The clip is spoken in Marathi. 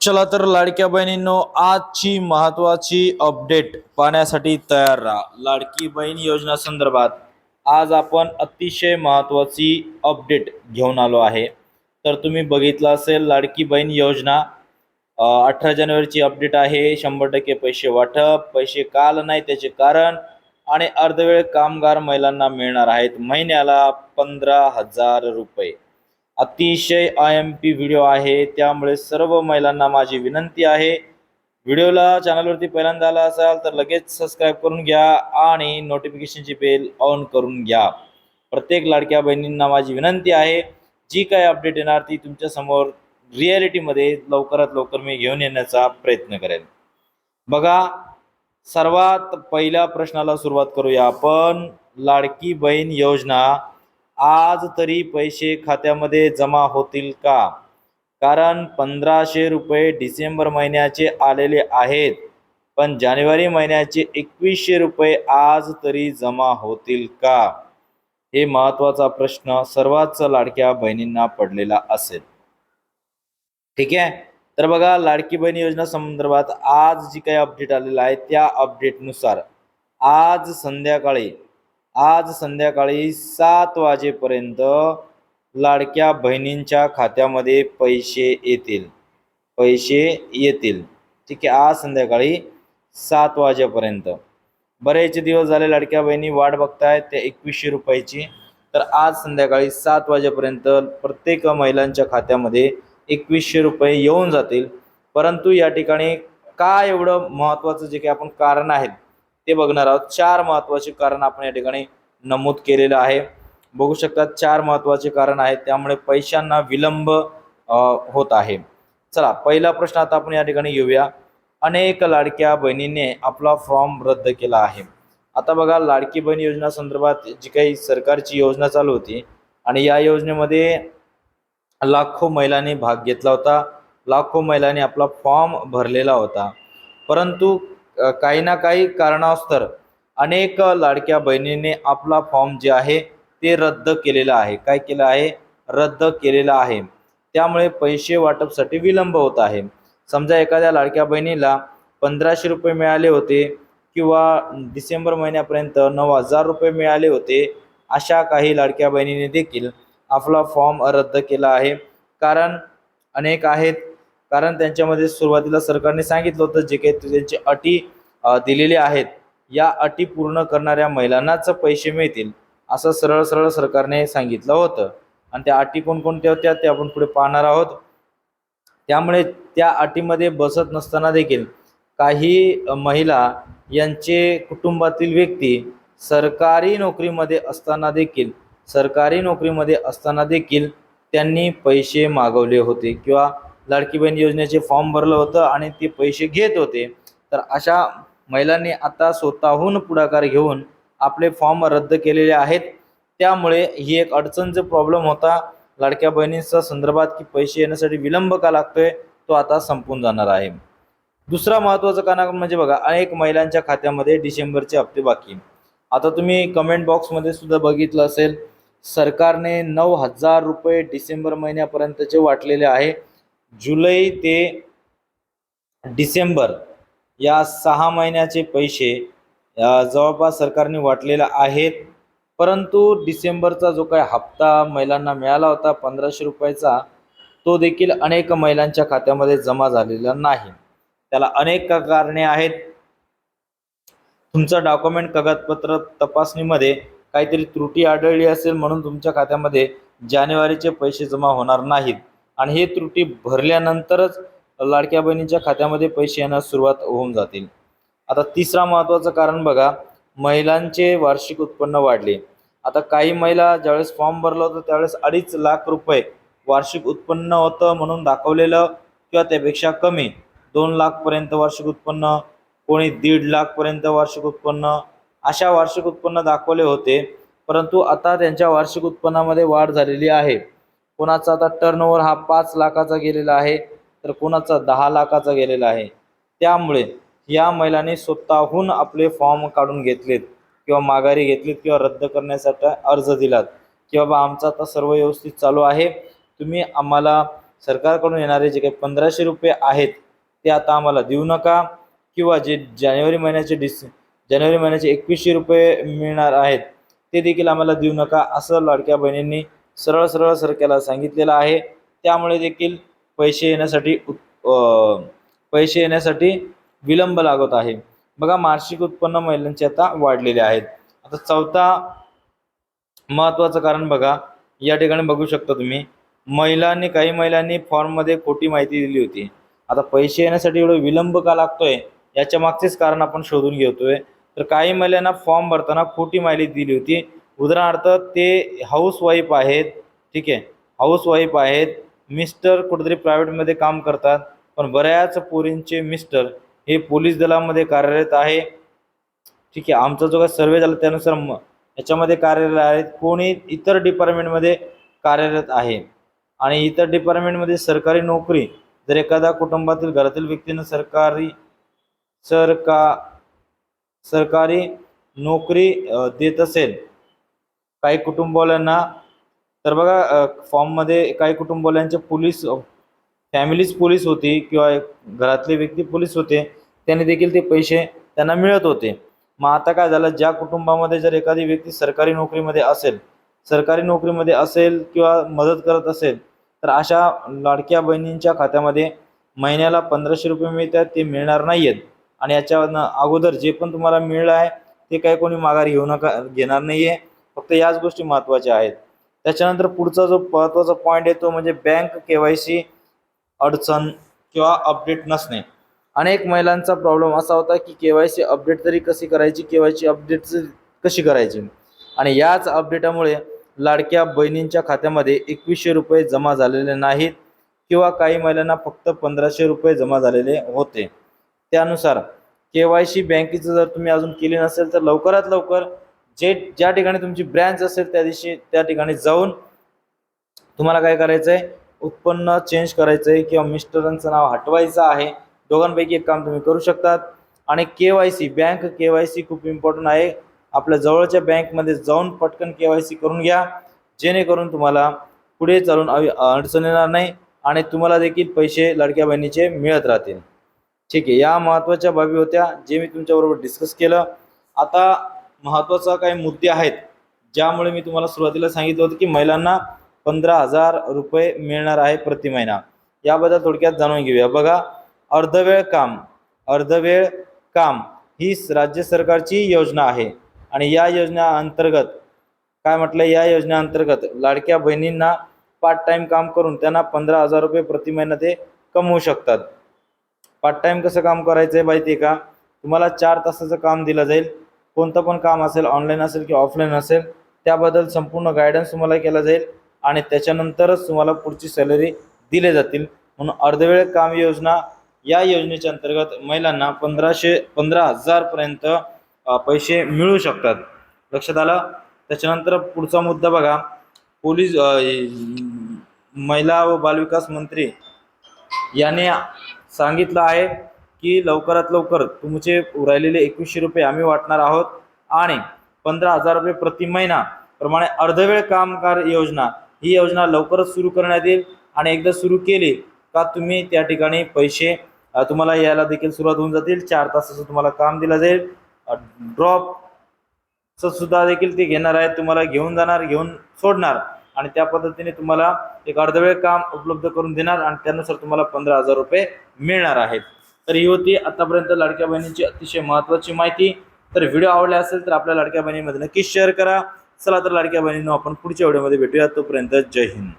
चला तर लाडक्या बहिणींनो आजची महत्वाची अपडेट पाहण्यासाठी तयार राहा. लाडकी बहीण योजना संदर्भात आज आपण अतिशय महत्वाची अपडेट घेऊन आलो आहे. तर तुम्ही बघितलं असेल लाडकी बहीण योजना अठरा जानेवारीची अपडेट आहे. शंभर टक्के पैसे वाटप पैसे का आलं नाही त्याचे कारण आणि अर्धवेळ कामगार महिलांना मिळणार आहेत. महिन्याला पंधरा हजार रुपये. अतिशय आय एम पी व्हिडिओ आहे. त्यामुळे सर्व महिलांना माझी विनंती आहे. व्हिडिओला चॅनलवरती पहिल्यांदा आला असाल तर लगेच सबस्क्राईब करून घ्या आणि नोटिफिकेशनची बेल ऑन करून घ्या. प्रत्येक लाडक्या बहिणींना माझी विनंती आहे. जी काय अपडेट येणार ती तुमच्यासमोर रिॲलिटीमध्ये लवकरात लवकर मी घेऊन येण्याचा प्रयत्न करेन. बघा सर्वात पहिल्या प्रश्नाला सुरुवात करूया आपण. लाडकी बहीण योजना आज तरी पैसे खात्यामध्ये जमा होतील का? कारण पंधराशे रुपये डिसेंबर महिन्याचे आलेले आहेत. पण जानेवारी महिन्याचे एकवीसशे रुपये आज तरी जमा होतील का? हे महत्त्वाचा प्रश्न सर्वात लाडक्या बहिणींना पडलेला असेल. ठीक आहे? तर बघा लाडकी बहीण योजना संदर्भात आज जी काही अपडेट आलेला आहे त्या अपडेटनुसार आज संध्याकाळी आज संध्याकाळी सात वाजेपर्यंत लाडक्या बहिणींच्या खात्यामध्ये पैसे येतील. पैसे येतील. ठीक आहे आज संध्याकाळी सात वाजेपर्यंत. बरेच दिवस झाले लाडक्या बहिणी वाट बघतायत त्या एकवीसशे रुपयाची. तर आज संध्याकाळी सात वाजेपर्यंत प्रत्येक महिलांच्या खात्यामध्ये एकवीसशे रुपये येऊन जातील. परंतु या ठिकाणी का एवढं महत्त्वाचं जे काही आपण कारण आहेत ते बघणार आहोत. चार महत्त्वाचे कारण आपण या ठिकाणी नमूद केलेलं आहे. बघू शकतात चार महत्त्वाचे कारण आहेत. त्यामुळे पैशांना विलंब होत आहे. चला पहिला प्रश्न आता आपण या ठिकाणी येऊया. अनेक लाडक्या बहिणीने आपला फॉर्म रद्द केला आहे. आता बघा लाडकी बहीण योजना संदर्भात जी काही सरकारची योजना चालू होती आणि या योजनेमध्ये लाखो महिलांनी भाग घेतला होता. लाखो महिलांनी आपला फॉर्म भरलेला होता. परंतु काही ना काही कारणास्तर अनेक लाडक्या बहिणींनी आपला फॉर्म जे आहे ते रद्द केलेलं आहे. काय केलं आहे? रद्द केलेलं आहे. त्यामुळे पैसे वाटपसाठी विलंब होत आहे. समजा एखाद्या लाडक्या बहिणीला पंधराशे रुपये मिळाले होते किंवा डिसेंबर महिन्यापर्यंत नऊ हजार रुपये मिळाले होते अशा काही लाडक्या बहिणीने देखील आपला फॉर्म रद्द केला आहे. कारण अनेक आहेत कारण त्यांच्यामध्ये सुरुवातीला सरकारने सांगितलं होतं जे काही त्यांची अटी दिलेल्या दिलेली आहेत या अटी पूर्ण करणाऱ्या महिलांनाच पैसे मिळतील असं सरळ सरळ सरकारने सांगितलं होतं. आणि त्या अटी कोणकोणत्या होत्या ते आपण पुढे पाहणार आहोत. त्यामुळे त्या अटीमध्ये बसत नसताना देखील काही महिला यांचे कुटुंबातील व्यक्ती सरकारी नोकरीमध्ये असताना देखील सरकारी नोकरीमध्ये असताना देखील त्यांनी पैसे मागवले होते किंवा लाडकी बहीण योजनेचे फॉर्म भरलं होतं आणि ते पैसे घेत होते. तर अशा महिलांनी आता स्वतःहून पुढाकार घेऊन आपले फॉर्म रद्द केलेले आहेत. त्यामुळे ही एक अडचणचा प्रॉब्लेम होता लाडक्या बहिणींच्या संदर्भात की पैसे येण्यासाठी विलंब का लागतोय तो आता संपून जाणार आहे. दुसरा महत्त्वाचं कारण म्हणजे बघा अनेक महिलांच्या खात्यामध्ये डिसेंबरचे हप्ते बाकी. आता तुम्ही कमेंट बॉक्समध्ये सुद्धा बघितलं असेल सरकारने नऊ हजार रुपये डिसेंबर महिन्यापर्यंतचे वाटलेले आहे. जुलै ते डिसेंबर या सहा महिन्याचे पैसे जवळपास सरकारने वाटलेले आहेत. परंतु डिसेंबरचा जो काही हप्ता महिलांना मिळाला होता पंधराशे रुपयाचा तो देखील अनेक महिलांच्या खात्यामध्ये जमा झालेला नाही. त्याला अनेक कारणे आहेत. तुमचं डॉक्युमेंट कागदपत्र तपासणीमध्ये काहीतरी त्रुटी आढळली असेल म्हणून तुमच्या खात्यामध्ये जानेवारीचे पैसे जमा होणार नाहीत. आणि हे त्रुटी भरल्यानंतरच लाडक्या बहिणीच्या खात्यामध्ये पैसे येण्यास सुरुवात होऊन जातील. आता तिसरा महत्त्वाचं कारण बघा महिलांचे वार्षिक उत्पन्न वाढले. आता काही महिला ज्यावेळेस फॉर्म भरला होता त्यावेळेस अडीच लाख रुपये वार्षिक उत्पन्न होतं म्हणून दाखवलेलं किंवा त्यापेक्षा कमी. दोन लाखपर्यंत वार्षिक उत्पन्न कोणी दीड लाखपर्यंत वार्षिक उत्पन्न अशा वार्षिक उत्पन्न दाखवले होते. परंतु आता त्यांच्या वार्षिक उत्पन्नामध्ये वाढ झालेली आहे. कोणाचा आता टर्नओव्हर हा पाच लाखाचा गेलेला आहे तर कोणाचा दहा लाखाचा गेलेला आहे. त्यामुळे या महिलांनी स्वतःहून आपले फॉर्म काढून घेतलेत किंवा माघारी घेतलीत किंवा रद्द करण्यासाठी अर्ज दिलात. की बाबा आमचा आता सर्व व्यवस्थित चालू आहे. तुम्ही आम्हाला सरकारकडून येणारे जे काही पंधराशे रुपये आहेत ते आता आम्हाला देऊ नका. किंवा जे जानेवारी महिन्याचे डिस जानेवारी महिन्याचे एकवीसशे रुपये मिळणार आहेत ते देखील आम्हाला देऊ नका असं लाडक्या बहिणींनी सरळ सरळ सरक्याला सांगितलेलं आहे. त्यामुळे देखील पैसे येण्यासाठी उत् पैसे येण्यासाठी विलंब लागत आहे. बघा मासिक उत्पन्न महिलांचे आता वाढलेले आहेत. आता चौथा महत्त्वाचं कारण बघा या ठिकाणी बघू शकता तुम्ही. महिलांनी काही महिलांनी फॉर्ममध्ये खोटी माहिती दिली होती. आता पैसे येण्यासाठी एवढं विलंब का लागतोय? याच्या मागचेच कारण आपण शोधून घेतोय. तर काही महिलांना फॉर्म भरताना खोटी माहिती दिली होती. उदाहरणार्थ ते हाऊसवाईफ आहेत ठीक आहे? हाऊसवाईफ आहेत मिस्टर कुठेतरी प्रायव्हेटमध्ये काम करतात पण बऱ्याच पोरींचे मिस्टर हे पोलीस दलामध्ये कार्यरत आहे. ठीक आहे आमचा जो काही सर्वे झाला त्यानुसार म याच्यामध्ये कार्यरत आहेत कोणी इतर डिपार्टमेंटमध्ये कार्यरत आहे. आणि इतर डिपार्टमेंटमध्ये सरकारी नोकरी जर एखादा कुटुंबातील घरातील व्यक्तीनं सरकारी सरका सरकारी नोकरी देत असेल काही कुटुंबवाल्यांना तर बघा फॉर्ममध्ये काही कुटुंबवाल्यांचे पोलीस फॅमिलीज पोलीस होती किंवा घरातले व्यक्ती पोलीस होते त्यांनी देखील ते पैसे त्यांना मिळत होते. मग आता काय झालं ज्या कुटुंबामध्ये जर एखादी व्यक्ती सरकारी नोकरीमध्ये असेल सरकारी नोकरीमध्ये असेल किंवा मदत करत असेल तर अशा लाडक्या बहिणींच्या खात्यामध्ये महिन्याला पंधराशे रुपये मिळतात ते मिळणार नाही आहेत आणि याच्या अगोदर जे पण तुम्हाला मिळलं आहे ते काही कोणी माघार घेऊ नका घेणार नाही आहे फक्त याच गोष्टी महत्त्वाच्या आहेत. त्याच्यानंतर पुढचा जो महत्त्वाचा पॉईंट आहे तो म्हणजे बँक के वाय सी अडचण किंवा अपडेट नसणे. अनेक महिलांचा प्रॉब्लेम असा होता की के वाय सी अपडेट तरी कशी करायची? के वाय सी अपडेट कशी करायची? आणि याच अपडेटामुळे लाडक्या बहिणींच्या खात्यामध्ये एकवीसशे रुपये जमा झालेले नाहीत किंवा काही महिलांना फक्त पंधराशे रुपये जमा झालेले होते. त्यानुसार के वाय सी बँकेचं जर तुम्ही अजून केली नसेल तर लवकरात लवकर जे ज्या ठिकाणी तुमची ब्रँच असेल त्या दिवशी त्या ठिकाणी जाऊन तुम्हाला काय करायचं आहे उत्पन्न चेंज करायचं आहे किंवा मिस्टरांचं नाव हटवायचं आहे. दोघांपैकी एक काम तुम्ही करू शकतात. आणि K Y C bank K Y C खूप इम्पॉर्टंट आहे. आपल्या जवळच्या बँकमध्ये जाऊन पटकन के वाय सी करून घ्या. जेणेकरून तुम्हाला पुढे चालून अडचण येणार नाही आणि तुम्हाला देखील पैसे लडक्या बहिणीचे मिळत राहतील. ठीक आहे या महत्त्वाच्या बाबी होत्या जे मी तुमच्याबरोबर डिस्कस केलं. आता महत्त्वाचा काही मुद्दे आहेत ज्यामुळे मी तुम्हाला सुरुवातीला सांगितलं होतं की महिलांना पंधरा हजार रुपये मिळणार आहे प्रति महिना. याबद्दल थोडक्यात जाणून घेऊया. बघा अर्धवेळ काम अर्धवेळ काम ही राज्य सरकारची योजना आहे. आणि या योजना अंतर्गत काय म्हटलं या योजनेअंतर्गत लाडक्या बहिणींना पार्ट टाइम काम करून त्यांना पंधरा हजार रुपये प्रति महिना ते कमवू शकतात. पार्ट टाइम कसं काम करायचं आहे माहिती आहे का? तुम्हाला चार तासाचं काम दिलं जाईल. कोणतं पण काम असेल ऑनलाईन असेल किंवा ऑफलाईन असेल त्याबद्दल संपूर्ण गायडन्स तुम्हाला केला जाईल आणि त्याच्यानंतरच तुम्हाला पुढची सॅलरी दिले जातील. म्हणून अर्धवेळ काम योजना या योजनेच्या अंतर्गत महिलांना पंधराशे पंधरा हजारपर्यंत पैसे मिळू शकतात. लक्षात आलं? त्याच्यानंतर पुढचा मुद्दा बघा. पोलीस महिला व बालविकास मंत्री याने सांगितलं आहे की लवकरात लवकर तुमचे उरायलेले एकवीसशे रुपये आम्ही वाटणार आहोत. आणि पंधरा हजार रुपये प्रति महिना प्रमाणे अर्धवेळ कामगार योजना ही योजना लवकरच सुरू करण्यात येईल. आणि एकदा सुरू केली का तुम्ही त्या ठिकाणी पैसे तुम्हाला यायला देखील सुरुवात होऊन जातील. चार तासाचं तुम्हाला काम दिलं जाईल. ड्रॉप सुद्धा देखील ते घेणार आहेत. तुम्हाला घेऊन जाणार घेऊन सोडणार. आणि त्या पद्धतीने तुम्हाला एक अर्धवेळ काम उपलब्ध करून देणार. आणि त्यानुसार तुम्हाला पंधरा हजार रुपये मिळणार आहेत. तर ही होती. आतापर्यंत लाडक्या बहिणींची अतिशय महत्त्वाची माहिती. तर व्हिडिओ आवडला असेल तर आपल्या लाडक्या बहिणीमध्ये नक्कीच शेअर करा. चला तर लाडक्या बहिणींनो आपण पुढच्या व्हिडिओमध्ये भेटूया. तोपर्यंत जय हिंद.